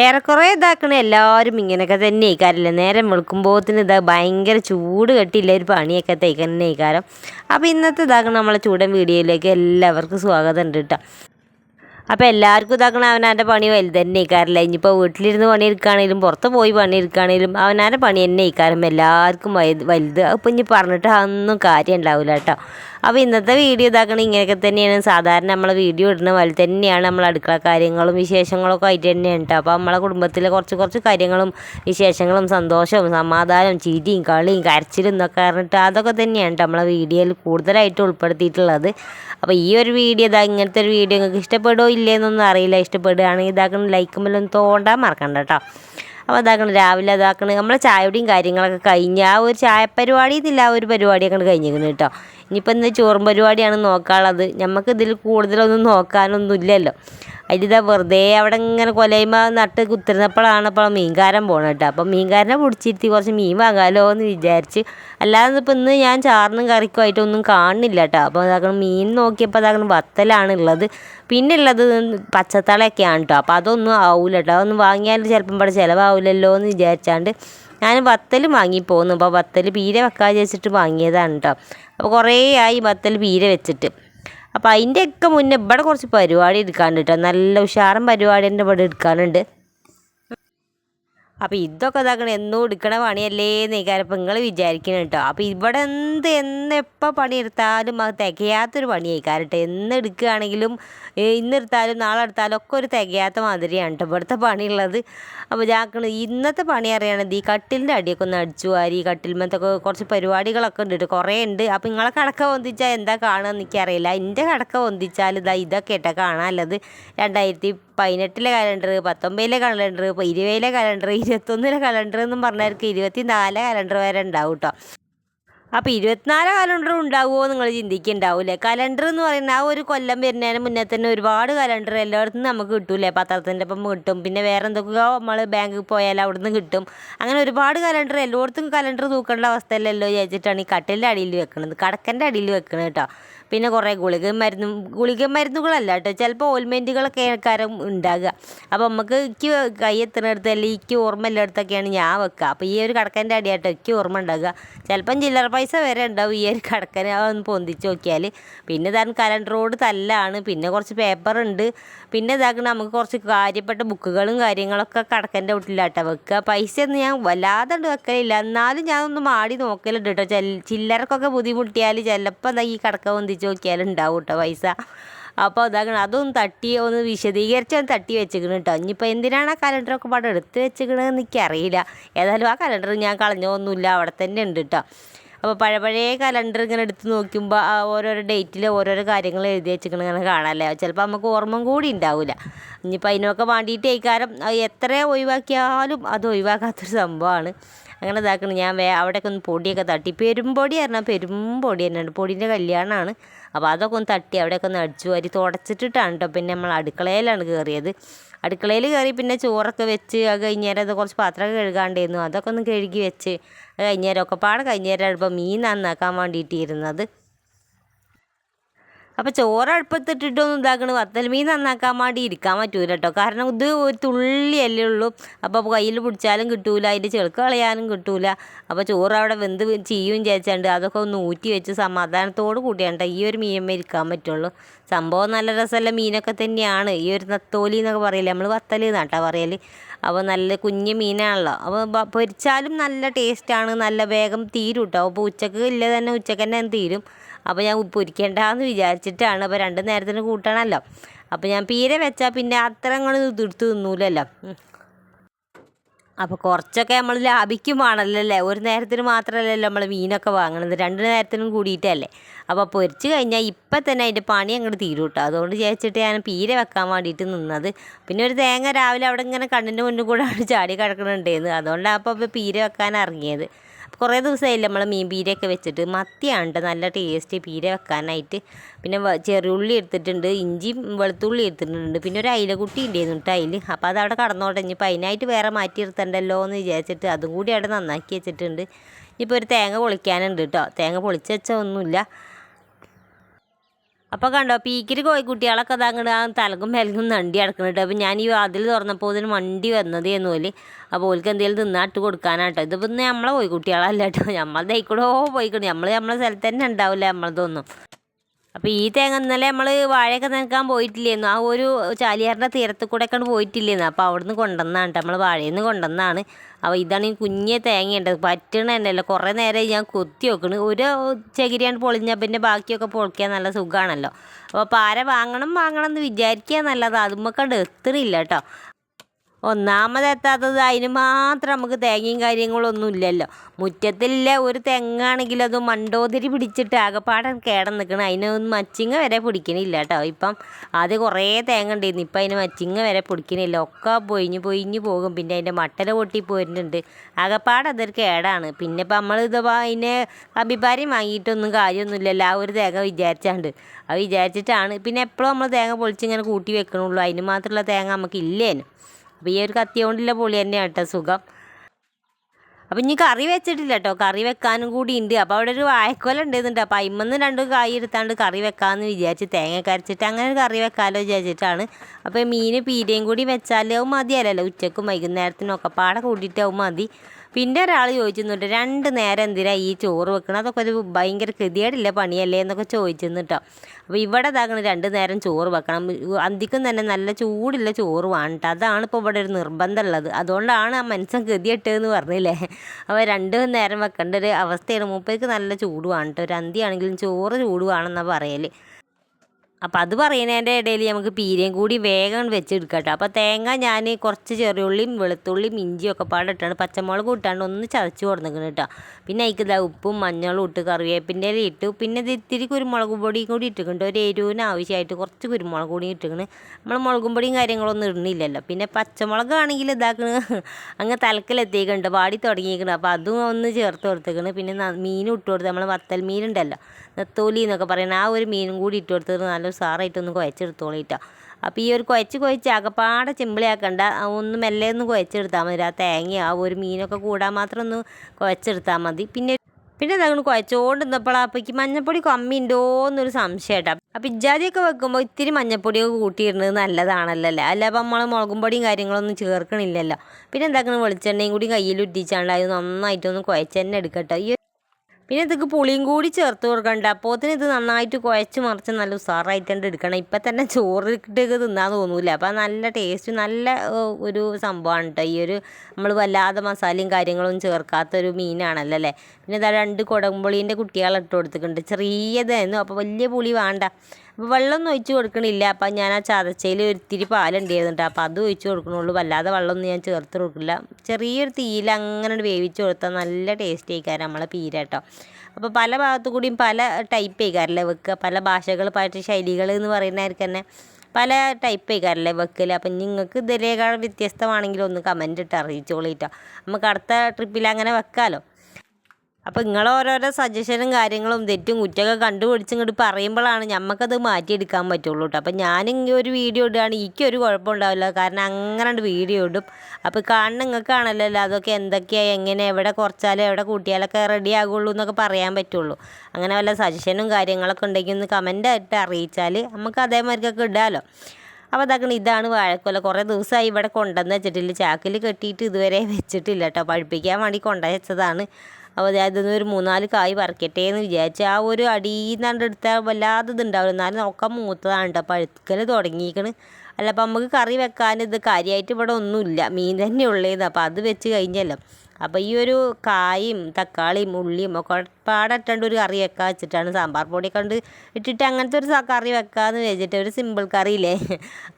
ഏറെക്കുറെ ഇതാക്കണ എല്ലാവരും ഇങ്ങനെയൊക്കെ തന്നെ ഇക്കാരല്ലേ നേരം വെളുക്കുമ്പോത്തിന് ഇതാ ഭയങ്കര ചൂട് കെട്ടില്ല ഒരു പണിയൊക്കെ തേക്കന്നെ ഇക്കാരം അപ്പോൾ ഇന്നത്തെ ഇതാക്കണ നമ്മളെ ചൂടൻ വീഡിയോയിലേക്ക് എല്ലാവർക്കും സ്വാഗതം ഉണ്ട് കേട്ടോ അപ്പോൾ എല്ലാവർക്കും ഇതാക്കണ അവനാന്റെ പണി വലുത് തന്നെ ഇക്കാരല്ല ഇനിയിപ്പോൾ വീട്ടിലിരുന്ന് പണിയെടുക്കുകയാണെങ്കിലും പുറത്ത് പോയി പണിയെടുക്കുകയാണെങ്കിലും അവനാന്റെ പണി തന്നെ ഇക്കാരം എല്ലാവർക്കും വലുത് വലുത്. അപ്പോൾ ഇനി പറഞ്ഞിട്ട് അതൊന്നും കാര്യം ഉണ്ടാവില്ല കേട്ടോ അപ്പോൾ ഇന്നത്തെ വീഡിയോ ഇതാക്കണ ഇങ്ങനെയൊക്കെ തന്നെയാണ്. സാധാരണ നമ്മൾ വീഡിയോ ഇടുന്ന പോലെ തന്നെയാണ് നമ്മൾ അടുക്കള കാര്യങ്ങളും വിശേഷങ്ങളൊക്കെ ആയിട്ട് തന്നെയാണ് കേട്ടോ അപ്പോൾ നമ്മളെ കുടുംബത്തിലെ കുറച്ച് കുറച്ച് കാര്യങ്ങളും വിശേഷങ്ങളും സന്തോഷവും സമാധാനവും ചീറ്റിയും കളിയും കരച്ചിലും എന്നൊക്കെ പറഞ്ഞിട്ട് അതൊക്കെ തന്നെയാണ് നമ്മളെ വീഡിയോയിൽ കൂടുതലായിട്ട് ഉൾപ്പെടുത്തിയിട്ടുള്ളത്. അപ്പോൾ ഈ ഒരു വീഡിയോ ഇതാ ഇങ്ങനത്തെ ഒരു വീഡിയോ നിങ്ങൾക്ക് ഇഷ്ടപ്പെടുമോ ഇല്ലേന്നൊന്നും അറിയില്ല. ഇഷ്ടപ്പെടുകയാണെങ്കിൽ ഇതാക്കണം ലൈക്കുമ്പോൾ തോണ്ടാൻ മറക്കണ്ട കേട്ടോ അപ്പോൾ അതാക്കണം രാവിലെ അതാക്കണം. നമ്മളെ ചായയുടെയും കാര്യങ്ങളൊക്കെ കഴിഞ്ഞ് ആ ഒരു ചായ പരിപാടി എന്നില്ല ആ ഒരു പരിപാടിയൊക്കെ കഴിഞ്ഞിരിക്കുന്നു കേട്ടോ. ഇനിയിപ്പോൾ ഇന്ന് ചോറും പരിപാടിയാണ് നോക്കാനുള്ളത്. നമുക്ക് കൂടുതലൊന്നും നോക്കാനൊന്നും ഇല്ലല്ലോ അതിലിതാ വെറുതെ അവിടെ ഇങ്ങനെ കൊലയുമ നട്ട് കുത്തിരുന്നപ്പോഴാണ് അപ്പോൾ മീൻകാരൻ പോകണം കേട്ടോ. അപ്പം മീൻകാരനെ പിടിച്ചിരുത്തി കുറച്ച് മീൻ വാങ്ങാമല്ലോ എന്ന് വിചാരിച്ച്. അല്ലാതെ ഇപ്പം ഇന്ന് ഞാൻ ചാറിനും കറിക്കുമായിട്ടൊന്നും കാണുന്നില്ല കേട്ടോ. അപ്പോൾ അതാക്കണം മീൻ നോക്കിയപ്പോൾ അതാക്കണം വത്തലാണ് ഉള്ളത് പിന്നെ ഉള്ളത് പച്ചത്തളയൊക്കെയാണ് കേട്ടോ. അപ്പോൾ അതൊന്നും ആവില്ല കേട്ടോ. അതൊന്നും വാങ്ങിയാൽ ചിലപ്പം ഇവിടെ ചിലവാവില്ലല്ലോ എന്ന് വിചാരിച്ചാണ്ട് ഞാൻ വത്തൽ വാങ്ങി പോന്നു. അപ്പോൾ വത്തൽ പീര വെക്കാൻ വെച്ചിട്ട് വാങ്ങിയതാണ് കേട്ടോ. അപ്പോൾ കുറേ ആയി വത്തൽ പീര വെച്ചിട്ട്. അപ്പോൾ അതിന്റെയൊക്കെ മുന്നേ ഇവിടെ കുറച്ച് പരിപാടി എടുക്കാനുണ്ട് കേട്ടോ നല്ല ഉഷാറും പരിപാടി എന്റെ ഇവിടെ എടുക്കാനുണ്ട്. അപ്പോൾ ഇതൊക്കെ ഇതാക്കണം എന്നും എടുക്കണ പണിയല്ലേ എന്നേക്കാരം ഇപ്പം നിങ്ങൾ വിചാരിക്കണം കേട്ടോ. അപ്പോൾ ഇവിടെ എന്ത് എന്ന് എപ്പോൾ പണിയെടുത്താലും അത് തികയാത്തൊരു പണിയായിക്കാരം കേട്ടോ എന്ന് എടുക്കുകയാണെങ്കിലും ഇന്നെടുത്താലും നാളെ എടുത്താലും ഒക്കെ ഒരു തികയാത്ത മാതിരിയാണ് കേട്ടോ ഇവിടുത്തെ പണിയുള്ളത്. അപ്പോൾ ഇതാക്കണ ഇന്നത്തെ പണി അറിയണത് ഈ കട്ടിലിന്റെ അടിയൊക്കെ ഒന്ന് അടിച്ചു വാരി കട്ടിൽമത്തൊക്കെ കുറച്ച് പരിപാടികളൊക്കെ ഉണ്ട് കേട്ടോ കുറേ ഉണ്ട്. അപ്പോൾ നിങ്ങളെ കടക്ക പൊന്തിച്ചാൽ എന്താ കാണുക എനിക്കറിയില്ല. എന്റെ കടക്ക പൊന്തിച്ചാൽ ഇതാ ഇതൊക്കെ കേട്ടോ കാണാനുള്ളത് രണ്ടായിരത്തി പതിനെട്ടിലെ കലണ്ടർ പത്തൊമ്പതിലെ കലണ്ടർ ഇരുപതിലെ കലണ്ടർ ഇരുപത്തൊന്നിലെ കലണ്ടർ എന്നും പറഞ്ഞവർക്ക് ഇരുപത്തി നാല് കലണ്ടർ വരെ ഉണ്ടാവും കേട്ടോ അപ്പോൾ ഇരുപത്തിനാല് കലണ്ടർ ഉണ്ടാവുമോ നിങ്ങൾ ചിന്തിക്കുന്നുണ്ടാവില്ലേ കലണ്ടർ എന്ന് പറയുന്നത് ആ ഒരു കൊല്ലം വരുന്നതിന് മുന്നേ തന്നെ ഒരുപാട് കലണ്ടർ എല്ലായിടത്തും നമുക്ക് കിട്ടൂലേ പത്രത്തിന്റെ ഒപ്പം കിട്ടും പിന്നെ വേറെ എന്തൊക്കെയോ നമ്മൾ ബാങ്കിൽ പോയാൽ അവിടെ നിന്ന് കിട്ടും. അങ്ങനെ ഒരുപാട് കലണ്ടർ എല്ലായിടത്തും കലണ്ടർ തൂക്കേണ്ട അവസ്ഥയിലല്ലോ വിചാരിച്ചിട്ടാണ് ഈ കട്ടിലിന്റെ അടിയിൽ വെക്കുന്നത് കടക്കന്റെ അടിയിൽ വെക്കുന്നത് കേട്ടോ പിന്നെ കുറേ ഗുളിക മരുന്നും ഗുളിക മരുന്നുകളല്ല കേട്ടോ. ചിലപ്പോൾ ഓയിൽമെന്റുകളൊക്കെ ആൾക്കാരും ഉണ്ടാകുക. അപ്പോൾ നമുക്ക് എനിക്ക് കൈ എത്തുന്നിടത്ത് അല്ലെങ്കിൽ എനിക്ക് ഓർമ്മ എല്ലായിടത്തൊക്കെയാണ് ഞാൻ വെക്കുക അപ്പോൾ ഈ ഒരു കടക്കന്റെ അടിയാട്ടോ എനിക്ക് ഓർമ്മ ഉണ്ടാകുക. ചിലപ്പം ചില്ലറ പൈസ വരെ ഉണ്ടാവും ഈ ഒരു കടക്കനെ ഒന്ന് പൊന്തിച്ച് നോക്കിയാൽ പിന്നെ താൻ കലണ്ടറോട് തല്ലാണ്. പിന്നെ കുറച്ച് പേപ്പർ ഉണ്ട് പിന്നെ ഇതാക്കണം നമുക്ക് കുറച്ച് കാര്യപ്പെട്ട ബുക്കുകളും കാര്യങ്ങളൊക്കെ കടക്കന്റെ വീട്ടിലാട്ടോ വെക്കുക. പൈസ ഒന്നും ഞാൻ വല്ലാതെ വെക്കലില്ല. എന്നാലും ഞാൻ ഒന്ന് മാടി നോക്കലുണ്ട് കേട്ടോ ചെല്ല ചില്ലറക്കൊക്കെ ബുദ്ധിമുട്ടിയാൽ ചിലപ്പോൾ എന്താ ഈ കടക്ക പൊന്തിച്ച് നോക്കിയാൽ ഉണ്ടാവും കേട്ടോ പൈസ. അപ്പോൾ ഇതാക്കണം അതൊന്ന് തട്ടി ഒന്ന് വിശദീകരിച്ച് ഒന്ന് തട്ടി വെച്ചിക്കണം കേട്ടോ ഇനിയിപ്പോൾ എന്തിനാണ് ആ കലണ്ടറൊക്കെ പാടെ എടുത്ത് വെച്ചിക്കണമെന്ന് എനിക്കറിയില്ല. ഏതായാലും ആ കലണ്ടർ ഞാൻ കളഞ്ഞൊന്നുമില്ല അവിടെ തന്നെ ഉണ്ട് കേട്ടോ അപ്പോൾ പഴയ പഴയ കലണ്ടർ ഇങ്ങനെ എടുത്ത് നോക്കുമ്പോൾ ആ ഓരോരോ ഡേറ്റിൽ ഓരോരോ കാര്യങ്ങൾ എഴുതി വെച്ചിരിക്കണ ഇങ്ങനെ കാണാമല്ലേ ചിലപ്പോൾ നമുക്ക് ഓർമ്മ കൂടി ഉണ്ടാവില്ല ഇനിയിപ്പോൾ അതിനൊക്കെ വേണ്ടിയിട്ട് ഇക്കാരം എത്ര ഒഴിവാക്കിയാലും അത് ഒഴിവാക്കാത്തൊരു സംഭവമാണ് അങ്ങനെ ഇതാക്കണം ഞാൻ വേ അവിടെയൊക്കെ ഒന്ന് പൊടിയൊക്കെ തട്ടി. പെരുമ്പൊടി പറഞ്ഞാൽ പെരുമ്പൊടി തന്നെയാണ്. പൊടീന്റെ കല്യാണമാണ് അപ്പോൾ അതൊക്കെ ഒന്ന് തട്ടി അവിടെയൊക്കെ ഒന്ന് അടിച്ചു വാരി തുടച്ചിട്ടിട്ടാണ് കേട്ടോ. പിന്നെ നമ്മൾ അടുക്കളയിലാണ് കയറിയത്. അടുക്കളയിൽ കയറി പിന്നെ ചോറൊക്കെ വെച്ച് അത് കഴിഞ്ഞേരം അത് കുറച്ച് പാത്രമൊക്കെ കഴുകാണ്ടായിരുന്നു. അതൊക്കെ ഒന്ന് കഴുകി വെച്ച് അത് കഴിഞ്ഞേരം ഒക്കെ പാടെ കഴിഞ്ഞേരം ഇപ്പോൾ മീൻ നന്നാക്കാൻ വേണ്ടിയിട്ട് ഇരുന്നത്. അപ്പോൾ ചോറ് അടുപ്പത്തിട്ടിട്ടൊന്നും ഇതാക്കണ. വത്തൽ മീൻ നന്നാക്കാൻ വേണ്ടി ഇരിക്കാൻ പറ്റൂല കേട്ടോ കാരണം ഇത് ഒരു തുള്ളിയല്ലേ ഉള്ളൂ. അപ്പോൾ കയ്യിൽ പിടിച്ചാലും കിട്ടൂല അതിന്റെ ചെളുക്ക് കളയാനും കിട്ടൂല. അപ്പോൾ ചോറ് അവിടെ വെന്ത് ചെയ്യും ചേച്ചാണ്ട് അതൊക്കെ ഒന്ന് ഊറ്റി വെച്ച് സമാധാനത്തോട് കൂടിയാണ്ട് ഈ ഒരു മീനമ്മ ഇരിക്കാൻ പറ്റുള്ളൂ. സംഭവം നല്ല രസമല്ല മീനൊക്കെ തന്നെയാണ്. ഈ ഒരു നത്തോലി എന്നൊക്കെ പറയില്ലേ? നമ്മൾ വത്തൽ എന്നാട്ടാ പറയൽ അപ്പോൾ നല്ല കുഞ്ഞ് മീനാണല്ലോ. അപ്പോൾ പൊരിച്ചാലും നല്ല ടേസ്റ്റാണ് നല്ല വേഗം തീരും കേട്ടോ അപ്പോൾ ഉച്ചയ്ക്ക് ഇല്ല തന്നെ ഉച്ചയ്ക്ക് തന്നെ തീരും. അപ്പോൾ ഞാൻ പൊരിക്കേണ്ടെന്ന് വിചാരിച്ചിട്ടാണ്. അപ്പോൾ രണ്ട് നേരത്തിന് കൂട്ടണമല്ലോ അപ്പോൾ ഞാൻ പീരെ വെച്ചാൽ പിന്നെ അത്ര അങ്ങോട്ട് തീർത്ത് തിന്നൂലല്ലോ. അപ്പോൾ കുറച്ചൊക്കെ നമ്മൾ ലാഭിക്കുവാണല്ലോ അല്ലേ ഒരു നേരത്തിന് മാത്രമല്ലല്ലോ നമ്മൾ മീനൊക്കെ വാങ്ങണത്. രണ്ട് നേരത്തിനും കൂടിയിട്ടല്ലേ. അപ്പോൾ പൊരിച്ച് കഴിഞ്ഞാൽ ഇപ്പം തന്നെ അതിന്റെ പണി അങ്ങോട്ട് തീരും കേട്ടോ അതുകൊണ്ട് ചേച്ചിട്ട് ഞാൻ പീരെ വെക്കാൻ വേണ്ടിയിട്ട് നിന്നത്. പിന്നെ ഒരു തേങ്ങ രാവിലെ അവിടെ ഇങ്ങനെ കണ്ണിന്റെ മുന്നിൽ കൂടെ ചാടി കിടക്കണുണ്ടായിരുന്നു അതുകൊണ്ടാണ് അപ്പോൾ പീര വെക്കാൻ ഇറങ്ങിയത്. കുറേ ദിവസമായില്ല നമ്മൾ മീൻ പീരയൊക്കെ വെച്ചിട്ട്. മത്തിയാണ്ട് നല്ല ടേസ്റ്റ് പീര വെക്കാനായിട്ട്. പിന്നെ ചെറിയുള്ളി എടുത്തിട്ടുണ്ട്. ഇഞ്ചിയും വെളുത്തുള്ളി എടുത്തിട്ടുണ്ട്. പിന്നെ ഒരു അയിലക്കുട്ടി ഉണ്ടായിരുന്നു കേട്ടോ അതിൽ അപ്പോൾ അത് അവിടെ കടന്നോട്ടെ. ഇനിയിപ്പോൾ അതിനായിട്ട് വേറെ മാറ്റി എടുത്തണ്ടല്ലോ എന്ന് വിചാരിച്ചിട്ട് അതും കൂടി അവിടെ നന്നാക്കി വെച്ചിട്ടുണ്ട്. ഇനിയിപ്പോൾ ഒരു തേങ്ങ പൊളിക്കാനുണ്ട് കേട്ടോ. തേങ്ങ പൊളിച്ച് വെച്ചാൽ ഒന്നുമില്ല അപ്പോൾ കണ്ടോ പീക്കിൽ കോഴിക്കുട്ടികളൊക്കെ അതാ അങ്ങോട്ട് ആ തലകും മെലകും നണ്ടി കിടക്കുന്നുണ്ട് അപ്പോൾ ഞാൻ ഈ വാതിൽ തുറന്നപ്പോൾ ഇതിന് വണ്ടി വന്നത് പോലെ അപ്പോൾ ഓൽക്ക് എന്തെങ്കിലും തിന്നാട്ട് കൊടുക്കാനാട്ടോ. ഇതിപ്പോൾ നമ്മളെ കോഴിക്കുട്ടികളല്ല കേട്ടോ. നമ്മൾ ദൈക്കൂടോ പോയിക്കണം. നമ്മൾ നമ്മളെ സ്ഥലത്ത് തന്നെ ഉണ്ടാവില്ല നമ്മളതൊന്നും. അപ്പോൾ ഈ തേങ്ങ ഇന്നലെ നമ്മൾ വാഴയൊക്കെ നനക്കാൻ പോയിട്ടില്ലേന്നു. ആ ഒരു ചാലിയാറിന്റെ തീരത്ത് കൂടെ ഒക്കെ പോയിട്ടില്ലേന്നു. അപ്പോൾ അവിടുന്ന് കൊണ്ടുവന്നാണ് കേട്ടോ. നമ്മൾ വാഴയിൽ നിന്ന് കൊണ്ടുവന്നാണ്. അപ്പോൾ ഇതാണ് ഈ കുഞ്ഞെ തേങ്ങയുണ്ട് പറ്റണ തന്നെയല്ലോ. കുറേ നേരം ഞാൻ കൊത്തി വെക്കണ് ഒരു ചകിരിയാണ് പൊളിഞ്ഞ പിന്നെ ബാക്കിയൊക്കെ പൊളിക്കാൻ നല്ല സുഖമാണല്ലോ അപ്പോൾ പാര വാങ്ങണം വാങ്ങണം എന്ന് വിചാരിക്കുക നല്ലത്. അതുമ്മക്കണ്ട് എത്തണില്ല കേട്ടോ. ഒന്നാമത് എത്താത്തത് അതിന് മാത്രം നമുക്ക് തേങ്ങയും കാര്യങ്ങളൊന്നും ഇല്ലല്ലോ. മുറ്റത്തില്ല ഒരു തെങ്ങാണെങ്കിൽ അത് മണ്ടോതിരി പിടിച്ചിട്ട് ആകെപ്പാടെ കേടം നിൽക്കണം അതിനൊന്നും മച്ചിങ്ങ വരെ പിടിക്കണില്ല കേട്ടോ. ഇപ്പം അത് കുറേ തേങ്ങ ഉണ്ടായിരുന്നു. ഇപ്പം അതിന് മച്ചിങ്ങ വരെ പിടിക്കണില്ല. ഒക്കെ പൊയിഞ്ഞ് പൊയിഞ്ഞ് പോകും. പിന്നെ അതിന്റെ മട്ടല പൊട്ടി പോരുന്നുണ്ട്. ആകപ്പാട് അതൊരു കേടാണ്. പിന്നെ ഇപ്പം നമ്മൾ ഇത് അതിനെ അഭിപ്രായം വാങ്ങിയിട്ടൊന്നും കാര്യമൊന്നുമില്ലല്ലോ ആ ഒരു തേങ്ങ വിചാരിച്ചാണ്ട്. അത് വിചാരിച്ചിട്ടാണ്. പിന്നെ എപ്പോഴും നമ്മൾ തേങ്ങ പൊളിച്ചിങ്ങനെ കൂട്ടി വെക്കണുള്ളൂ. അതിന് മാത്രമുള്ള തേങ്ങ നമുക്ക് ഇല്ലേനും. അപ്പോൾ ഈ ഒരു കത്തി കൊണ്ടുള്ള പൊളി തന്നെയാണ് കേട്ടോ സുഖം. അപ്പം ഇനി കറി വെച്ചിട്ടില്ല കേട്ടോ കറി വെക്കാനും കൂടി ഉണ്ട് അപ്പോൾ അവിടെ ഒരു വായക്കോല ഉണ്ടായിരുന്നുണ്ട് അപ്പോൾ അയിമെന്ന് രണ്ട് കായ് എടുത്താണ്ട് കറി വെക്കാമെന്ന് വിചാരിച്ച് തേങ്ങ കരച്ചിട്ട് അങ്ങനെ കറി വെക്കാമല്ലോ വിചാരിച്ചിട്ടാണ്. അപ്പോൾ മീൻ പീരയും കൂടി വെച്ചാൽ അത് മതിയല്ലല്ലോ ഉച്ചക്കും വൈകുന്നേരത്തിനും ഒക്കെ പാടെ കൂട്ടിയിട്ട് അത് മതി. പിന്നെ ഒരാൾ ചോദിച്ചിരുന്നുണ്ട് രണ്ട് നേരം എന്തിനാ ഈ ചോറ് വെക്കണം? അതൊക്കെ ഒരു ഭയങ്കര കൃതിയായിട്ടില്ല പണിയല്ലേ? എന്നൊക്കെ ചോദിച്ചിരുന്നു കേട്ടോ അപ്പോൾ ഇവിടെ ഇതാകണം രണ്ട് നേരം ചോറ് വെക്കണം. അന്തിക്കും തന്നെ നല്ല ചൂടുള്ള ചോറ് വേണ്ട അതാണ് ഇപ്പോൾ ഇവിടെ ഒരു നിർബന്ധം ഉള്ളത്. അതുകൊണ്ടാണ് ആ മനുഷ്യൻ കൃതിയിട്ടതെന്ന് പറഞ്ഞില്ലേ? അപ്പോൾ രണ്ട് നേരം വെക്കേണ്ട ഒരു അവസ്ഥയാണ്. മൂപ്പേക്ക് നല്ല ചൂട് വേണ്ട ഒരു അന്തിയാണെങ്കിലും ചോറ് ചൂട് വേണമെന്നാണ് പറയൽ അപ്പം അത് പറയുന്നതിന്റെ ഇടയിൽ നമുക്ക് പീരയും കൂടി വേഗം വെച്ചെടുക്കാം അപ്പോൾ തേങ്ങ ഞാൻ കുറച്ച് ചെറിയുള്ളിയും വെളുത്തുള്ളിയും ഇഞ്ചിയും ഒക്കെ പാടെ ഇട്ടാണ് പച്ചമുളക് ഇട്ടാണ്ട് ഒന്ന് ചതച്ച് കൊടുക്കുന്നത് കേട്ടോ. പിന്നെ ഇതാ ഉപ്പും മഞ്ഞളും ഇട്ട് കറിവേപ്പിന്റെ ഇല ഇട്ടു. പിന്നെ ഇത് ഇത്തിരി കുരുമുളക് പൊടിയും കൂടി ഇട്ടിട്ടുണ്ട്. ഒരു എരിവിന് ആവശ്യമായിട്ട് കുറച്ച് കുരുമുളക് പൊടിയും ഇട്ടിക്കണ് നമ്മൾ മുളകും പൊടിയും കാര്യങ്ങളൊന്നും ഇടുന്നില്ലല്ലോ. പിന്നെ പച്ചമുളക് ആണെങ്കിൽ ഇതാക്കണ് അങ്ങ് തലക്കിലെത്തിയിട്ടുണ്ട്. വാടി തുടങ്ങിയിരിക്കണം. അപ്പോൾ അതും ഒന്ന് ചേർത്ത് കൊടുത്തേക്കണ് പിന്നെ മീൻ ഇട്ട് കൊടുത്ത്. നമ്മൾ വത്തൽ മീനുണ്ടല്ലോ. നെത്തോലി എന്നൊക്കെ പറയുന്ന ആ ഒരു മീനും കൂടി ഇട്ട് കൊടുത്തത് നല്ല സാറായിട്ടൊന്ന് കുഴച്ചെടുത്തോളിട്ടോ അപ്പോൾ ഈ ഒരു കുഴച്ച് കുഴച്ച് അകപ്പാടെ ചിമ്പിളിയാക്കണ്ട. ഒന്ന് മെല്ലെ ഒന്ന് കുഴച്ചെടുത്താൽ മതി. ആ തേങ്ങ ആ ഒരു മീനൊക്കെ കൂടാൻ മാത്രം ഒന്ന് കുഴച്ചെടുത്താൽ മതി. പിന്നെ പിന്നെ അതങ്ങനെ കുഴച്ചുകൊണ്ട് നിന്നപ്പോഴാപ്പേക്ക് മഞ്ഞപ്പൊടി കമ്മി ഉണ്ടോ എന്നൊരു സംശയം കേട്ടോ. അപ്പം ഇജാതിയൊക്കെ വെക്കുമ്പോൾ ഇത്തിരി മഞ്ഞപ്പൊടിയൊക്കെ കൂട്ടിയിടുന്നത് നല്ലതാണല്ലോ അല്ലേ അല്ല അപ്പം നമ്മൾ മുളകും പൊടിയും കാര്യങ്ങളൊന്നും ചേർക്കണില്ലല്ലോ. പിന്നെ എന്താക്കണം വെളിച്ചെണ്ണയും കൂടി കയ്യിൽ ഉറ്റിച്ചാണ്ട് അത് നന്നായിട്ടൊന്ന് കുഴച്ചെണ്ണ എടുക്കട്ടോ. ഈ പിന്നെ ഇതൊക്കെ പുളിയും കൂടി ചേർത്ത് കൊടുക്കണ്ട. അപ്പോത്തിന് ഇത് നന്നായിട്ട് കുഴച്ച് മറിച്ച് നല്ല ഉസാറായിട്ടുണ്ട് എടുക്കണം. ഇപ്പം തന്നെ ചോറിട്ടൊക്കെ തിന്നാൻ തോന്നൂല. അപ്പം നല്ല ടേസ്റ്റ് നല്ല ഒരു സംഭവമാണ് കേട്ടോ ഈ ഒരു നമ്മൾ വല്ലാതെ മസാലയും കാര്യങ്ങളും ചേർക്കാത്തൊരു മീനാണല്ലോ അല്ലേ? പിന്നെ ഇതാ രണ്ട് കുടംപുളീന്റെ കുട്ടികളെ ഇട്ട് കൊടുത്തിട്ടുണ്ട്. ചെറിയതായിരുന്നു അപ്പോൾ വലിയ പുളി വേണ്ട. അപ്പോൾ വെള്ളമൊന്നും ഒഴിച്ച് കൊടുക്കണില്ല. അപ്പം ഞാൻ ആ ചതച്ചയിൽ ഒരിത്തിരി പാലുണ്ടായിരുന്നുണ്ട് അപ്പോൾ അത് ഒഴിച്ച് കൊടുക്കണുള്ളൂ. വല്ലാതെ വെള്ളമൊന്നും ഞാൻ ചേർത്ത് കൊടുക്കില്ല ചെറിയൊരു തീയിൽ അങ്ങനെ വേവിച്ച് കൊടുത്താൽ നല്ല ടേസ്റ്റ് ആയിക്കാരം നമ്മളെ പീര അപ്പോൾ പല ഭാഗത്തു കൂടിയും പല ടൈപ്പ് ആയിക്കാരല്ലേ വെക്കുക. പല ഭാഷകൾ പല ശൈലികൾ എന്ന് പറയുന്നവർക്ക് തന്നെ പല ടൈപ്പ് ആയിക്കാരല്ലേ വെക്കൽ അപ്പം നിങ്ങൾക്ക് ഇതിലേക്കാൾ വ്യത്യസ്തമാണെങ്കിൽ ഒന്ന് കമന്റ് ഇട്ട് അറിയിച്ചോളിട്ടോ. നമുക്ക് അടുത്ത ട്രിപ്പിൽ അങ്ങനെ വെക്കാമല്ലോ അപ്പോൾ നിങ്ങൾ ഓരോരോ സജഷനും കാര്യങ്ങളും തെറ്റും കുറ്റമൊക്കെ കണ്ടുപിടിച്ച് ഇങ്ങോട്ട് പറയുമ്പോഴാണ് ഞമ്മക്കത് മാറ്റിയെടുക്കാൻ പറ്റുള്ളൂ കേട്ടോ അപ്പോൾ ഞാൻ ഇങ്ങനെ ഒരു വീഡിയോ ഇടുകയാണ്. എനിക്കൊരു കുഴപ്പമുണ്ടാവില്ല. കാരണം അങ്ങനെ വീഡിയോ ഇടും. അപ്പോൾ കാണുന്ന നിങ്ങൾക്കാണല്ലോ അതൊക്കെ എന്തൊക്കെയാ? എങ്ങനെ? എവിടെ കുറച്ചാലും എവിടെ കൂട്ടിയാലൊക്കെ റെഡി ആകുള്ളൂ എന്നൊക്കെ പറയാൻ പറ്റുള്ളൂ. അങ്ങനെ വല്ല സജഷനും കാര്യങ്ങളൊക്കെ ഉണ്ടെങ്കിൽ ഒന്ന് കമന്റ് ആയിട്ട് അറിയിച്ചാൽ നമുക്ക് അതേമാതിരിക്കൊക്കെ ഇടാമല്ലോ അപ്പോൾ അതാക്കണം ഇതാണ് വാഴക്കൊല. കുറേ ദിവസമായി ഇവിടെ കൊണ്ടുവന്ന് വെച്ചിട്ടില്ല. ചാക്കിൽ കെട്ടിയിട്ട് ഇതുവരെ വെച്ചിട്ടില്ല കേട്ടോ പഴുപ്പിക്കാൻ വേണ്ടി കൊണ്ടുവന്ന് വെച്ചതാണ് അപ്പോൾ അതൊന്ന് ഒരു മൂന്നാൽ കായ് പറിക്കട്ടെ എന്ന് വിചാരിച്ച് ആ ഒരു അടിയിന്നാണ്ട് എടുത്താൽ വല്ലാതെ ഇതുണ്ടാവില്ല എന്നാലും നോക്കാൻ മൂത്തതാണ് കേട്ടോ പഴുക്കൽ തുടങ്ങിയിരിക്കണ് അല്ല അപ്പം നമുക്ക് കറി വെക്കാൻ ഇത് കാര്യമായിട്ട് ഇവിടെ ഒന്നുമില്ല. മീൻ തന്നെ ഉള്ളേന്ന്. അപ്പോൾ അത് വെച്ച് കഴിഞ്ഞല്ലോ. അപ്പോൾ ഈ ഒരു കായും തക്കാളിയും ഉള്ളിയും ഒക്കെ പാടിട്ടുണ്ട് ഒരു കറി വെക്കാൻ വെച്ചിട്ടാണ് സാമ്പാർ പൊടി കണ്ട് ഇട്ടിട്ട് അങ്ങനത്തെ ഒരു കറി വെക്കാമെന്ന് വെച്ചിട്ട് ഒരു സിമ്പിൾ കറി ഇല്ലേ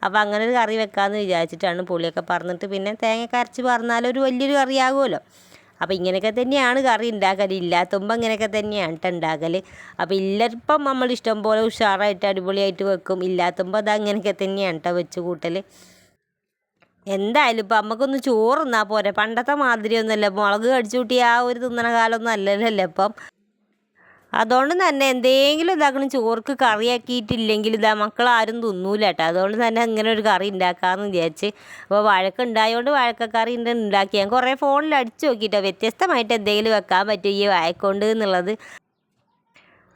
അപ്പോൾ അങ്ങനെ ഒരു കറി വെക്കാമെന്ന് വിചാരിച്ചിട്ടാണ് പുളിയൊക്കെ പറഞ്ഞിട്ട് പിന്നെ തേങ്ങ കരച്ച് പറഞ്ഞാൽ ഒരു വലിയൊരു കറിയാകുമല്ലോ. അപ്പോൾ ഇങ്ങനെയൊക്കെ തന്നെയാണ് കറി ഉണ്ടാക്കൽ ഇല്ലാത്തുമ്പോൾ ഇങ്ങനെയൊക്കെ തന്നെയാണ് കേട്ടോ ഉണ്ടാക്കൽ അപ്പോൾ ഇല്ലപ്പം നമ്മൾ ഇഷ്ടം പോലെ ഉഷാറായിട്ട് അടിപൊളിയായിട്ട് വെക്കും. ഇല്ലാത്തുമ്പോൾ അത് അങ്ങനെയൊക്കെ തന്നെയാണ് കേട്ടോ വെച്ച് കൂട്ടൽ എന്തായാലും ഇപ്പം നമുക്കൊന്ന് ചോറ് തിന്നാൽ പോരെ. പണ്ടത്തെ മാതിരിയൊന്നുമല്ല. മുളക് കടിച്ചു കൂട്ടി ആ ഒരു തിന്നണ കാലമൊന്നും അല്ലല്ലോ ഇപ്പം. അതുകൊണ്ട് തന്നെ എന്തെങ്കിലും ഇതാക്കണം ചോർക്ക് കറിയാക്കിയിട്ടില്ലെങ്കിൽ ഇതാ മക്കൾ ആരും തിന്നൂല കേട്ടോ. അതുകൊണ്ട് തന്നെ അങ്ങനെ ഒരു കറി ഉണ്ടാക്കാമെന്ന് വിചാരിച്ച് അപ്പോൾ വഴക്ക് ഉണ്ടായതുകൊണ്ട് വഴക്കക്കറി ഉണ്ട് ഉണ്ടാക്കി. ഞാൻ കുറേ ഫോണിൽ അടിച്ചു നോക്കിയിട്ടോ വ്യത്യസ്തമായിട്ട് എന്തെങ്കിലും വെക്കാൻ പറ്റും ഈ വായക്കൊണ്ട് എന്നുള്ളത്.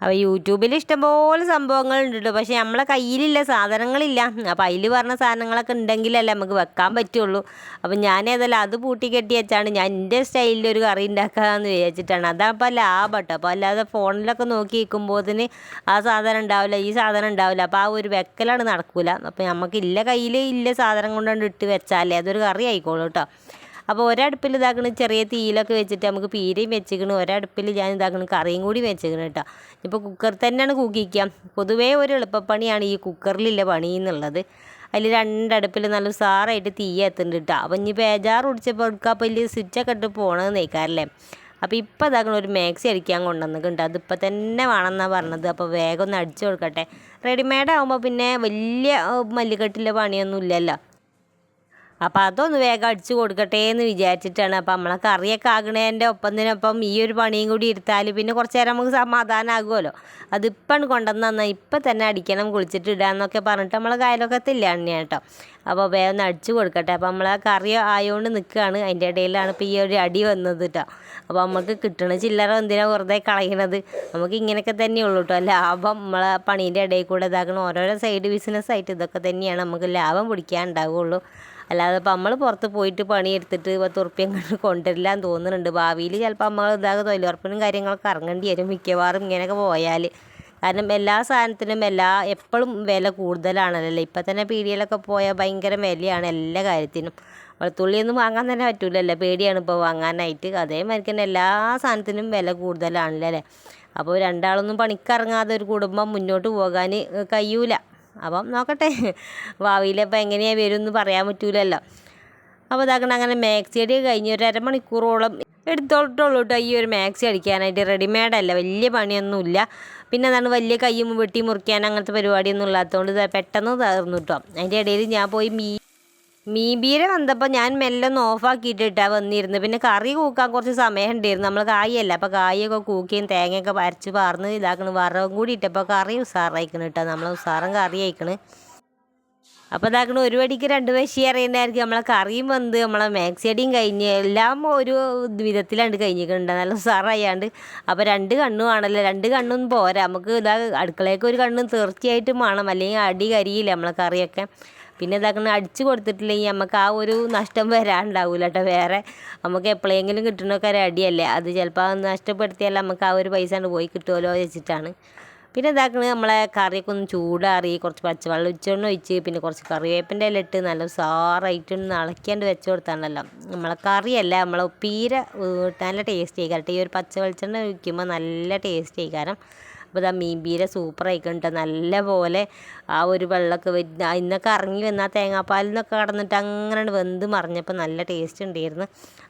അപ്പോൾ യൂട്യൂബിൽ ഇഷ്ടംപോലെ സംഭവങ്ങളുണ്ട്. കേട്ടോ പക്ഷേ നമ്മളെ കയ്യിലില്ല സാധനങ്ങളില്ല. അപ്പോൾ അതിൽ പറഞ്ഞ സാധനങ്ങളൊക്കെ ഉണ്ടെങ്കിലല്ലേ നമുക്ക് വെക്കാൻ പറ്റുള്ളൂ. അപ്പോൾ ഞാൻ ഏതായാലും അത് പൂട്ടി കെട്ടി വെച്ചാണ് ഞാൻ എന്റെ സ്റ്റൈലിൽ ഒരു കറി ഉണ്ടാക്കാമെന്ന് വിചാരിച്ചിട്ടാണ്. അതപ്പോൾ ലാഭം കേട്ടോ. അപ്പോൾ അല്ലാതെ ഫോണിലൊക്കെ നോക്കി നിൽക്കുമ്പോഴത്തിന് ആ സാധനം ഉണ്ടാവില്ല ഈ സാധനം ഉണ്ടാവില്ല. അപ്പോൾ ആ ഒരു വെക്കലാണ് നടക്കില്ല അപ്പോൾ നമുക്ക് ഇല്ല കയ്യിൽ ഇല്ല സാധനം കൊണ്ടുകൊണ്ട് ഇട്ട് വെച്ചാലേ അതൊരു കറി ആയിക്കോളൂ കേട്ടോ. അപ്പോൾ ഒരടുപ്പിൽ ഇതാക്കണ ചെറിയ തീയിലൊക്കെ വെച്ചിട്ട് നമുക്ക് പീരയും വെച്ചിക്കണം ഒരടുപ്പിൽ ഞാൻ ഇതാക്കണം കറിയും കൂടി വെച്ചിക്കണം കേട്ടോ. ഇപ്പോൾ കുക്കർ തന്നെയാണ് കൂക്കിക്കുക പൊതുവേ ഒരു എളുപ്പപ്പണിയാണ് ഈ കുക്കറിലുള്ള പണി എന്നുള്ളത്. അതിൽ രണ്ടടുപ്പിൽ നല്ല ഉസാറായിട്ട് തീ എത്തുന്നുണ്ട് കേട്ടോ. അപ്പം ഇനി ബേജാർ കുടിച്ചപ്പോൾ എടുക്കുക അപ്പോൾ വലിയ സ്വിച്ചൊക്കെ ഇട്ട് പോകണമെന്ന് നയിക്കാറില്ലേ അപ്പോൾ ഇപ്പോൾ ഇതാക്കണ ഒരു മാക്സി അടിക്കാൻ കൊണ്ടുവന്നിട്ടുണ്ട് അതിപ്പോൾ തന്നെ വേണമെന്നാണ് പറഞ്ഞത്. അപ്പോൾ വേഗം ഒന്ന് അടിച്ചു കൊടുക്കട്ടെ. റെഡിമെയ്ഡ് ആകുമ്പോൾ പിന്നെ വലിയ മല്ലിക്കെട്ടിലെ പണിയൊന്നും ഇല്ലല്ലോ. അപ്പോൾ അതൊന്ന് വേഗം അടിച്ചു കൊടുക്കട്ടെ എന്ന് വിചാരിച്ചിട്ടാണ്. അപ്പോൾ നമ്മളെ കറിയൊക്കെ ആകണേന്റെ ഒപ്പത്തിനൊപ്പം ഈ ഒരു പണിയും കൂടി എടുത്താൽ പിന്നെ കുറച്ച് നേരം നമുക്ക് സമാധാനമാകുമല്ലോ അതിപ്പം കൊണ്ടുവന്ന് തന്നാൽ ഇപ്പം തന്നെ അടിക്കണം കുളിച്ചിട്ട് ഇടാന്നൊക്കെ പറഞ്ഞിട്ട് നമ്മളെ കായലൊക്കത്തില്ല അണ്ണ കേട്ടോ അപ്പോൾ വേഗം ഒന്ന് അടിച്ചു കൊടുക്കട്ടെ. അപ്പോൾ നമ്മളെ കറി ആയതുകൊണ്ട് നിൽക്കുകയാണ് അതിന്റെ ഇടയിലാണ് ഇപ്പോൾ ഈ ഒരു അടി വന്നത് കേട്ടോ അപ്പോൾ നമുക്ക് കിട്ടണ ചില്ലറ എന്തിനാ വെറുതെ കളയണത്? നമുക്ക് ഇങ്ങനെയൊക്കെ തന്നെയുള്ളൂ കേട്ടോ ലാഭം നമ്മളെ പണീന്റെ ഇടയിൽ കൂടെ ഇതാക്കണം ഓരോരോ സൈഡ് ബിസിനസ്സായിട്ട് ഇതൊക്കെ തന്നെയാണ്. നമുക്ക് ലാഭം പിടിക്കാൻ ഉണ്ടാവുകയുള്ളൂ അല്ലാതെ ഇപ്പം നമ്മൾ പുറത്ത് പോയിട്ട് പണിയെടുത്തിട്ട് പത്ത് ഉറുപ്പ്യം കണ്ട് കൊണ്ടുവരില്ല എന്ന് തോന്നുന്നുണ്ട്. ഭാവിയിൽ ചിലപ്പോൾ നമ്മൾ ഇതാകെ തൊഴിലുറപ്പിനും കാര്യങ്ങളൊക്കെ ഇറങ്ങേണ്ടി വരും മിക്കവാറും ഇങ്ങനെയൊക്കെ പോയാൽ കാരണം എല്ലാ സാധനത്തിനും എല്ലാ എപ്പോഴും വില കൂടുതലാണല്ലോ ഇപ്പം തന്നെ പീടികയിലൊക്കെ പോയാൽ ഭയങ്കര വിലയാണ് എല്ലാ കാര്യത്തിനും. വെളുത്തുള്ളിയൊന്നും വാങ്ങാൻ തന്നെ പറ്റൂലല്ലോ? പേടിയാണ് ഇപ്പോൾ വാങ്ങാനായിട്ട്. അതേമാതിരി തന്നെ എല്ലാ സാധനത്തിനും വില കൂടുതലാണല്ലോ? അല്ലേ അപ്പോൾ രണ്ടാളൊന്നും പണിക്കിറങ്ങാതെ ഒരു കുടുംബം മുന്നോട്ട് പോകാൻ കഴിയൂല. അപ്പം നോക്കട്ടെ. ഭാവിയിലപ്പോൾ എങ്ങനെയാണ് വരും എന്ന് പറയാൻ പറ്റൂലല്ലോ. അപ്പോൾ ഇതാക്കണം അങ്ങനെ മാക്സി അടി കഴിഞ്ഞ് ഒരു അരമണിക്കൂറോളം എടുത്തോട്ടുള്ളൂ കേട്ടോ ഈ ഒരു മാക്സി അടിക്കാനായിട്ട്. റെഡിമെയ്ഡ് അല്ല വലിയ പണിയൊന്നുമില്ല. പിന്നെ എന്താണ് വലിയ കയ്യും വെട്ടി മുറിക്കാൻ അങ്ങനത്തെ പരിപാടിയൊന്നും ഇല്ലാത്തതുകൊണ്ട് പെട്ടെന്ന് തീർന്നു കേട്ടോ അതിന്റെ ഇടയിൽ ഞാൻ പോയി മീ മീൻപീര വന്നപ്പോൾ ഞാൻ മെല്ലെ ഒന്ന് ഓഫാക്കിയിട്ടിട്ടാണ് വന്നിരുന്നത്. പിന്നെ കറി കൂക്കാൻ കുറച്ച് സമയം ഉണ്ടായിരുന്നു നമ്മൾ കായല്ല അപ്പോൾ കായൊക്കെ കൂക്കിയും തേങ്ങയൊക്കെ പരച്ച് പാർന്ന് ഇതാക്കണം. വറവും കൂടി ഇട്ടപ്പോൾ കറി ഉസാറായിക്കണം കേട്ടോ നമ്മൾ ഉസാറും കറി അയക്കണ് അപ്പോൾ ഇതാക്കണം ഒരു വടിക്ക് രണ്ട് വശി അറിയണ്ടായിരിക്കും നമ്മളെ കറിയും വന്ന് നമ്മളെ മാക്സിയടിയും കഴിഞ്ഞ് എല്ലാം ഒരു വിധത്തിലാണ്ട് കഴിഞ്ഞിട്ടുണ്ട് നല്ല ഉസാറായാണ്ട്. അപ്പോൾ രണ്ട് കണ്ണും ആണല്ലോ. രണ്ട് കണ്ണും പോരാ. നമുക്ക് ഇതാ അടുക്കളയൊക്കെ ഒരു കണ്ണും തീർച്ചയായിട്ടും വേണം. അല്ലെങ്കിൽ അടി കരിയില്ല നമ്മളെ കറിയൊക്കെ. പിന്നെ ഇതാക്കുന്ന അടിച്ചു കൊടുത്തിട്ടില്ലെങ്കിൽ നമുക്ക് ആ ഒരു നഷ്ടം വരാനുണ്ടാവില്ല കേട്ടോ. വേറെ നമുക്ക് എപ്പോഴെങ്കിലും കിട്ടണമൊക്കെ ഒരു അടിയല്ലേ അത് ചിലപ്പോൾ നഷ്ടപ്പെടുത്തിയാൽ നമുക്ക് ആ ഒരു പൈസ പോയി കിട്ടുമല്ലോ വെച്ചിട്ടാണ് പിന്നെ ഇതാക്കുന്നത് നമ്മളെ കറിയൊക്കെ ഒന്ന് ചൂടാറി കുറച്ച് പച്ചവെള്ളം ഉച്ചെണ്ണ ഒഴിച്ച് പിന്നെ കുറച്ച് കറിവേപ്പിന്റെ ഇല ഇട്ട് നല്ല സാറായിട്ട് ഒന്ന് ഇളക്കിയാണ്ട് വെച്ച് കൊടുത്താണല്ലോ നമ്മളെ കറിയല്ല നമ്മളെ ഉപ്പീര നല്ല ടേസ്റ്റ് ആയിക്കാരട്ടെ ഈ ഒരു പച്ച വെളിച്ചെണ്ണ ഒഴിക്കുമ്പോൾ നല്ല ടേസ്റ്റ് ആയിക്കാരം അപ്പോൾ ഇതാ മീൻ പീര സൂപ്പർ ആയിക്കണ്ട നല്ല പോലെ ആ ഒരു വെള്ളമൊക്കെ വരുന്ന ഇന്നൊക്കെ ഇറങ്ങി വന്ന ആ തേങ്ങാപ്പാലിൽ നിന്നൊക്കെ കടന്നിട്ട് അങ്ങനെ വെന്ത് മറിഞ്ഞപ്പോൾ നല്ല ടേസ്റ്റ് ഉണ്ടായിരുന്നു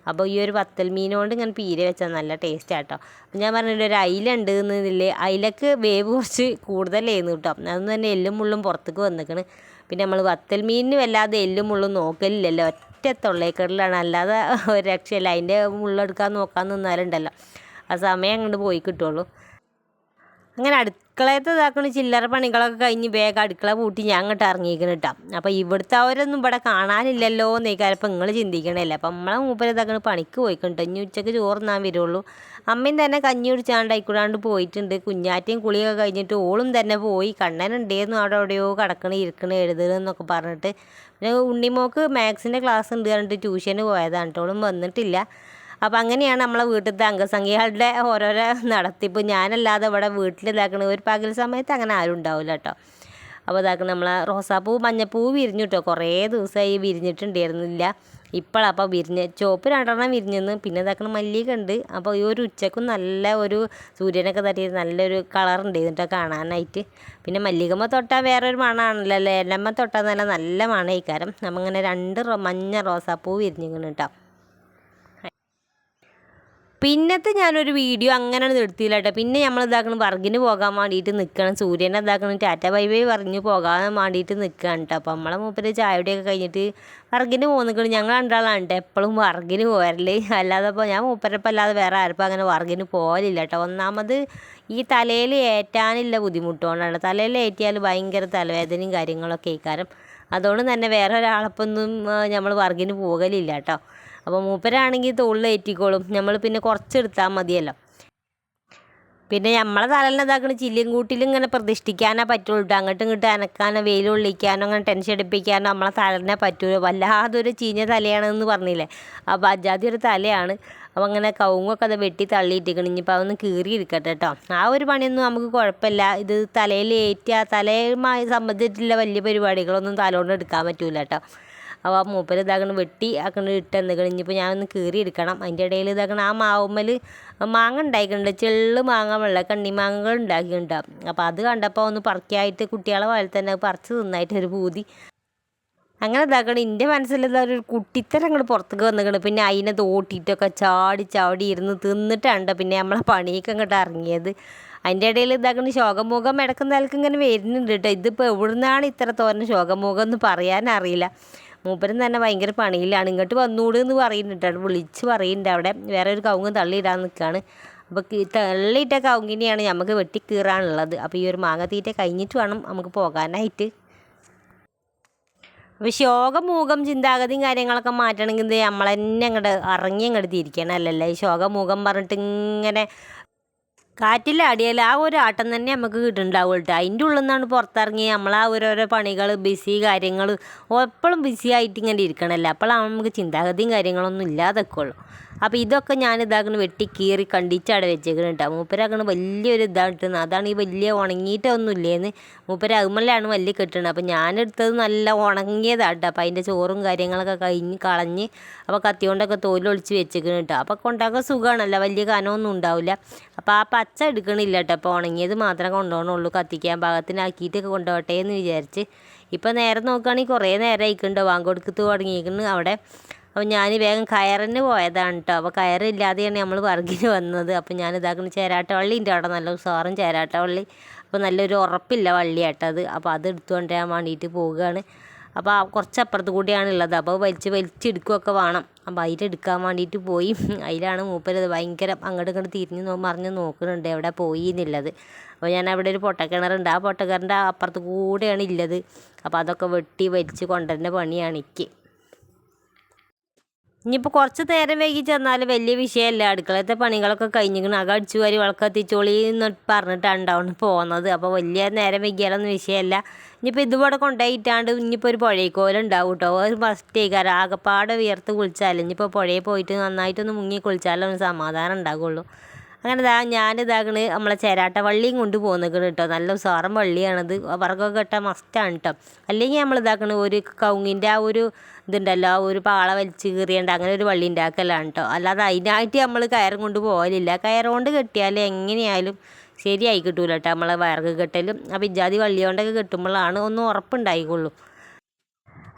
അപ്പോൾ ഈ ഒരു വത്തൽ മീനുകൊണ്ട് ഇങ്ങനെ പീര വെച്ചാൽ നല്ല ടേസ്റ്റ് ആട്ടോ. അപ്പം ഞാൻ പറഞ്ഞില്ല ഒരു അയില ഉണ്ട് എന്നില്ലേ അയിലക്ക് വേവ് കുറച്ച് കൂടുതലായിരുന്നു കേട്ടോ അതൊന്നും തന്നെ എല്ലും മുള്ളും പുറത്തേക്ക് വന്നിക്കണ്. പിന്നെ നമ്മൾ വത്തൽ മീനിന് വല്ലാതെ എല്ലും മുള്ളും നോക്കലില്ലല്ലോ. ഒറ്റ തൊള്ളേക്കടലാണ്. അല്ലാതെ ഒരു രക്ഷയില്ല. അതിന്റെ മുള്ളെടുക്കാൻ നോക്കാൻ നിന്നാലുണ്ടല്ലോ. ആ സമയം അങ്ങോട്ട് പോയി കിട്ടുള്ളൂ. അങ്ങനെ അടുക്കളയത്തെ ഇതാക്കണ ചില്ലറ പണികളൊക്കെ കഴിഞ്ഞ് വേഗം അടുക്കള പൂട്ടി ഞാൻ അങ്ങോട്ട് ഇറങ്ങിയിരിക്കണം കേട്ടോ അപ്പോൾ ഇവിടുത്തെ അവരൊന്നും ഇവിടെ കാണാനില്ലല്ലോ എന്നേക്കാരം അപ്പം നിങ്ങൾ ചിന്തിക്കണല്ലേ. അപ്പം നമ്മളെ മൂപ്പര് ഇതാക്കണ പണിക്ക് പോയിക്കണ്ട ഇനി ഉച്ചയ്ക്ക് ചോറുന്നാൻ വരുള്ളൂ. അമ്മയും തന്നെ കഞ്ഞി കുടിച്ചാണ്ട് ആയിക്കൂടാണ്ട് പോയിട്ടുണ്ട്. കുഞ്ഞാറ്റയും കുളിയൊക്കെ കഴിഞ്ഞിട്ട് ഓളും തന്നെ പോയി. കണ്ണനുണ്ടേന്നു അവിടെ എവിടെയോ കിടക്കണ ഇരിക്കണ എഴുതണമെന്നൊക്കെ പറഞ്ഞിട്ട്. പിന്നെ ഉണ്ണിമോക്ക് മാത്സിന്റെ ക്ലാസ് ഉണ്ട് പറഞ്ഞിട്ട് ട്യൂഷന് പോയതാണ് കേട്ടോ ഓളും വന്നിട്ടില്ല. അപ്പോൾ അങ്ങനെയാണ് നമ്മളെ വീട്ടിലത്തെ അംഗസംഖ്യകളുടെ ഓരോരോ നടത്തിപ്പ്. ഞാനല്ലാതെ ഇവിടെ വീട്ടിൽ ഇതാക്കണ ഒരു പകൽ സമയത്ത് അങ്ങനെ ആരും ഉണ്ടാവില്ല കേട്ടോ. അപ്പോൾ ഇതാക്കണം നമ്മളെ റോസാപ്പൂ മഞ്ഞപ്പൂ വിരിഞ്ഞു കേട്ടോ. കുറേ ദിവസമായി വിരിഞ്ഞിട്ടുണ്ടായിരുന്നില്ല. ഇപ്പോഴാണ് അപ്പോൾ വിരിഞ്ഞ് ചുവപ്പ് രണ്ടെണ്ണം വിരിഞ്ഞെന്ന് പിന്നെ ഇതാക്കണ മല്ലിക ഉണ്ട്. അപ്പോൾ ഈ ഒരു ഉച്ചക്കും നല്ല ഒരു സൂര്യനൊക്കെ തട്ടി നല്ലൊരു കളർ ഉണ്ടായിരുന്നു കാണാനായിട്ട്. പിന്നെ മല്ലികമ്മ തൊട്ടാൽ വേറൊരു മണമാണല്ലോ അല്ലേ? എല്ലമ്മ തൊട്ടാൽ നല്ല നല്ല മണയിക്കാരം നമ്മങ്ങനെ രണ്ട് മഞ്ഞ റോസാപ്പൂ വിരിഞ്ഞിങ്ങനെ കേട്ടോ. പിന്നത്തെ ഞാനൊരു വീഡിയോ അങ്ങനെ നിർത്തിയില്ല കേട്ടോ. പിന്നെ നമ്മൾ ഇതാക്കണം വർഗിന് പോകാൻ വേണ്ടിയിട്ട് നിൽക്കണം സൂര്യനെ ഇതാക്കണം ടാറ്റ ബൈ ബൈ പറഞ്ഞ് പോകാൻ വേണ്ടിയിട്ട് നിൽക്കുകയാണ് കേട്ടോ അപ്പോൾ നമ്മളെ മൂപ്പര് ചായയുടെയൊക്കെ കഴിഞ്ഞിട്ട് വർഗിന് പോകുന്നിക്കണം ഞങ്ങൾ രണ്ടാളാണ് കേട്ടോ എപ്പോഴും വർഗിന് പോരൽ അല്ലാതെ അപ്പോൾ ഞാൻ മൂപ്പരപ്പം അല്ലാതെ വേറെ ആർക്കും അങ്ങനെ വർഗിന് പോകലില്ല കേട്ടോ ഒന്നാമത് ഈ തലയിൽ ഏറ്റാനില്ല ബുദ്ധിമുട്ടുകൊണ്ടാണ് തലയിൽ ഏറ്റിയാൽ ഭയങ്കര തലവേദനയും കാര്യങ്ങളൊക്കെ കാരണം അതുകൊണ്ട് തന്നെ വേറെ ഒരാളപ്പൊന്നും നമ്മൾ വർഗിന് പോകലില്ല കേട്ടോ അപ്പോൾ മൂപ്പരാണെങ്കിൽ തോളിലേറ്റിക്കോളും നമ്മൾ പിന്നെ കുറച്ചെടുത്താൽ മതിയല്ലോ. പിന്നെ നമ്മളെ തലയിൽ ഇതാക്കണ ചില്ലിയും കൂട്ടിലും ഇങ്ങനെ പ്രതിഷ്ഠിക്കാനേ പറ്റുള്ളൂ ട്ടോ. അങ്ങോട്ടും ഇങ്ങോട്ട് അനക്കാനോ വെയിൽ കൊള്ളിക്കാനോ അങ്ങനെ ടെൻഷൻ എടുപ്പിക്കാനോ നമ്മളെ തലനെ പറ്റുള്ളൂ വല്ലാതൊരു ചീഞ്ഞ തലയാണെന്ന് പറഞ്ഞില്ലേ? അപ്പോൾ അജാതി ഒരു തലയാണ്. അപ്പോൾ അങ്ങനെ കൗങ്ങൊക്കെ അത് വെട്ടി തള്ളിയിട്ടിരിക്കണം. ഇനിയിപ്പോൾ അതൊന്ന് കീറി ഇരിക്കട്ടെ കേട്ടോ ആ ഒരു പണിയൊന്നും നമുക്ക് കുഴപ്പമില്ല ഇത് തലയിൽ ഏറ്റ തലയുമായി സംബന്ധിച്ചിട്ടുള്ള വലിയ പരിപാടികളൊന്നും തലകൊണ്ട് എടുക്കാൻ പറ്റൂല കേട്ടോ അപ്പോൾ ആ മൂപ്പര് ഇതാക്കണം വെട്ടി ആക്കണം ഇട്ട് എന്തെങ്കിലും ഇനിയിപ്പോൾ ഞാനൊന്ന് കീറി എടുക്കണം അതിന്റെ ഇടയിൽ ഇതാക്കണം ആ മാവുമ്മൽ മാങ്ങ ഉണ്ടായിട്ടുണ്ട് ചെള്ള് മാങ്ങ വെള്ള കണ്ണി മാങ്ങകൾ ഉണ്ടാക്കിയിട്ടുണ്ടാവും അപ്പോൾ അത് കണ്ടപ്പോൾ ഒന്ന് പറക്കിയായിട്ട് കുട്ടികളെ പോലെ തന്നെ പറിച്ച് തിന്നായിട്ട് ഒരു പൂതി. അങ്ങനെ ഇതാക്കണം. എന്റെ മനസ്സിലെന്താ ഒരു കുട്ടിത്തരം അങ്ങോട്ട് പുറത്തേക്ക് വന്നിക്കണം. പിന്നെ അതിനെ തോട്ടിയിട്ടൊക്കെ ചാടി ചാടി ഇരുന്ന് തിന്നിട്ടുണ്ട് പിന്നെ നമ്മളെ പണിയൊക്കെ അങ്ങോട്ട് ഇറങ്ങിയത്. അതിന്റെ ഇടയിൽ ഇതാക്കണം ശോകമുഖം ഇടക്കുന്ന നിലയ്ക്ക് ഇങ്ങനെ വരുന്നുണ്ട് കേട്ടോ. ഇതിപ്പോൾ എവിടുന്നാണ് ഇത്ര തോന്നെ ശോകമുഖം എന്ന് പറയാനറിയില്ല മൂപ്പരും തന്നെ ഭയങ്കര പണിയിലാണ്. ഇങ്ങോട്ട് വന്നൂട് എന്ന് പറയുന്നുണ്ട്. അവിടെ വിളിച്ച് പറയുന്നുണ്ട്. അവിടെ വേറെ ഒരു കവുങ്ങ് തള്ളിയിടാൻ നിൽക്കുകയാണ് അപ്പോൾ തള്ളിയിട്ട കവുങ്ങിനെയാണ് നമുക്ക് വെട്ടി കീറാനുള്ളത്. അപ്പോൾ ഈ ഒരു മാങ്ങ തീറ്റ കഴിഞ്ഞിട്ട് വേണം നമുക്ക് പോകാനായിട്ട്. അപ്പോൾ ശോകം ചിന്താഗതിയും കാര്യങ്ങളൊക്കെ മാറ്റണമെങ്കിൽ നമ്മളെന്നെ അങ്ങോട്ട് ഇറങ്ങി അങ്ങോട്ട് തിരിക്കണം അല്ലല്ലേ ശോകം മൂകം പറഞ്ഞിട്ട് ഇങ്ങനെ കാറ്റിലാടിയാൽ ആ ഒരു ആട്ടം തന്നെ നമുക്ക് കിട്ടുന്നുണ്ടാവും കേട്ടോ അതിന്റെ ഉള്ളിൽ നിന്നാണ് പുറത്തിറങ്ങി നമ്മൾ ആ ഓരോരോ പണികൾ ബിസി കാര്യങ്ങൾ എപ്പോഴും ബിസി ആയിട്ട് ഇങ്ങനെ ഇരിക്കണമല്ലോ അപ്പോഴാണ് നമുക്ക് ചിന്താഗതിയും കാര്യങ്ങളൊന്നും ഇല്ലാതൊക്കെ ഉള്ളൂ. അപ്പോൾ ഇതൊക്കെ ഞാൻ ഇതാക്കണ വെട്ടി കീറി കണ്ടിട്ട് വെച്ചേക്കണം കേട്ടോ മൂപ്പരാക്കണ വലിയൊരു ഇതാണ് കിട്ടുന്നത് അതാണ് ഈ വലിയ ഉണങ്ങിയിട്ടൊന്നും ഇല്ലേന്ന് മൂപ്പര അതുമല്ലാണ് വലിയ കെട്ടുന്നത് അപ്പോൾ ഞാനെടുത്തത് നല്ല ഉണങ്ങിയതാണ് കേട്ടോ അപ്പോൾ അതിന്റെ ചോറും കാര്യങ്ങളൊക്കെ കഴിഞ്ഞ് കളഞ്ഞ് അപ്പോൾ കത്തിയോണ്ടൊക്കെ തോലൊളിച്ച് വെച്ചേക്കണം കേട്ടോ അപ്പോൾ കൊണ്ടാക്കാൻ സുഖമാണല്ലോ വലിയ കനമൊന്നും ഉണ്ടാവില്ല. അപ്പോൾ ആ പച്ച എടുക്കണില്ല കേട്ടോ അപ്പോൾ ഉണങ്ങിയത് മാത്രമേ കൊണ്ടുപോകണുള്ളൂ കത്തിക്കാൻ പാകത്തിനാക്കിയിട്ടൊക്കെ കൊണ്ടുപോകട്ടെ എന്ന് വിചാരിച്ച്. ഇപ്പോൾ നേരെ നോക്കുകയാണെങ്കിൽ കുറേ നേരം ആയിക്കുണ്ടോ തുടങ്ങിയിരിക്കുന്നു അവിടെ. അപ്പോൾ ഞാൻ വേഗം കയറിന് പോയതാണ് കേട്ടോ അപ്പോൾ കയറില്ലാതെയാണ് നമ്മൾ വർഗിന് വന്നത്. അപ്പോൾ ഞാൻ ഇതാക്കുന്ന ചേരാട്ട വള്ളിന്റെ അവിടെ നല്ല ഉസാറും ചേരാട്ട വള്ളി അപ്പോൾ നല്ലൊരു ഉറപ്പില്ല വള്ളിയായിട്ടത് അപ്പോൾ അത് എടുത്തുകൊണ്ട് ഞാൻ വേണ്ടിയിട്ട് പോവുകയാണ്. അപ്പോൾ കുറച്ച് അപ്പുറത്ത് കൂടിയാണ് ഉള്ളത്. അപ്പോൾ വലിച്ച് വലിച്ചെടുക്കുകയൊക്കെ വേണം. അപ്പോൾ അതിലെടുക്കാൻ വേണ്ടിയിട്ട് പോയി. അതിലാണ് മൂപ്പരത് ഭയങ്കര അങ്ങോട്ട് ഇങ്ങോട്ട് തിരിഞ്ഞ് മറിഞ്ഞ് നോക്കുന്നുണ്ട് എവിടെ പോയി എന്നുള്ളത്. അപ്പോൾ ഞാൻ അവിടെ ഒരു പൊട്ടക്കിണറുണ്ട്. ആ പൊട്ടക്കിണറിന്റെ അപ്പുറത്ത് കൂടെയാണ് ഉള്ളത്. അപ്പോൾ അതൊക്കെ വെട്ടി വലിച്ച് കൊണ്ടുവരുന്ന പണിയാണ് എനിക്ക്. ഇനിയിപ്പോൾ കുറച്ച് നേരം വൈകി ചെന്നാൽ വലിയ വിഷയമല്ല അടുക്കളത്തെ പണികളൊക്കെ കഴിഞ്ഞിരിക്കണം. അകം അടിച്ചു വാരി വളക്കത്തിച്ചോളി എന്ന് പറഞ്ഞിട്ടാണ് ഉണ്ടാവുന്നത് പോകുന്നത് അപ്പോൾ വലിയ നേരം വൈകിയാലൊന്നും വിഷയമല്ല ഇനിയിപ്പോൾ ഇതുപോലെ കൊണ്ടുപോയിട്ടാണ്ട് ഇനിയിപ്പോൾ ഒരു പുഴയ്ക്കോല ഉണ്ടാവും കേട്ടോ ഒരു ഫസ്റ്റേക്കാരം ആകെപ്പാടെ വിയർത്ത് കുളിച്ചാൽ ഇനിയിപ്പോൾ പുഴയിൽ പോയിട്ട് നന്നായിട്ടൊന്ന് മുങ്ങി കുളിച്ചാലേ ഒന്ന് സമാധാനം ഉണ്ടാകുള്ളൂ അങ്ങനെ ഇതാ ഞാനിതാകണ് നമ്മളെ ചേരാട്ട വള്ളിയും കൊണ്ട് പോകുന്നേക്കണ് കേട്ടോ നല്ല ഉസാറും വള്ളിയാണത്. അവർക്കൊക്കെ ഇട്ടാൽ മസ്റ്റാണ് കേട്ടോ അല്ലെങ്കിൽ നമ്മൾ ഇതാക്കണ ഒരു കൗങ്ങിന്റെ ആ ഒരു ഇതുണ്ടല്ലോ ആ ഒരു പാള വലിച്ച് കീറിയണ്ട് അങ്ങനെ ഒരു വള്ളി ഉണ്ടാക്കലാണ് കേട്ടോ അല്ലാതെ അതിനായിട്ട് നമ്മൾ കയറും കൊണ്ട് പോകലില്ല കയറുകൊണ്ട് കെട്ടിയാൽ എങ്ങനെയായാലും ശരിയായി കിട്ടൂല കേട്ടോ നമ്മളെ വയർക്ക് കെട്ടലും. ആ പിജാതി വള്ളിയോണ്ടൊക്കെ കെട്ടുമ്പോഴാണ് ഒന്ന് ഉറപ്പുണ്ടായിക്കൊള്ളൂ.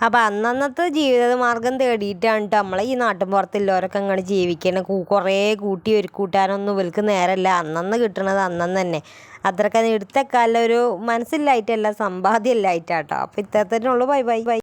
അപ്പോൾ അന്നന്നത്തെ ജീവിത മാർഗം തേടിയിട്ടാണ് ട്ടോ. നമ്മളെ ഈ നാട്ടിൻപുറത്തുള്ളവരൊക്കെ അങ്ങനെ ജീവിക്കണ. കുറേ കൂട്ടി ഒരു കൂട്ടാനൊന്നും ഇവർക്ക് നേരമല്ല അന്നന്ന് കിട്ടണത് അന്നന്ന് തന്നെ. അത്രയ്ക്ക് എടുത്തേക്കാനുള്ള ഒരു മനസ്സിലായിട്ടല്ല സമ്പാദ്യമല്ലായിട്ടാട്ടോ അപ്പോൾ ഉള്ളൂ. Bye bye bye.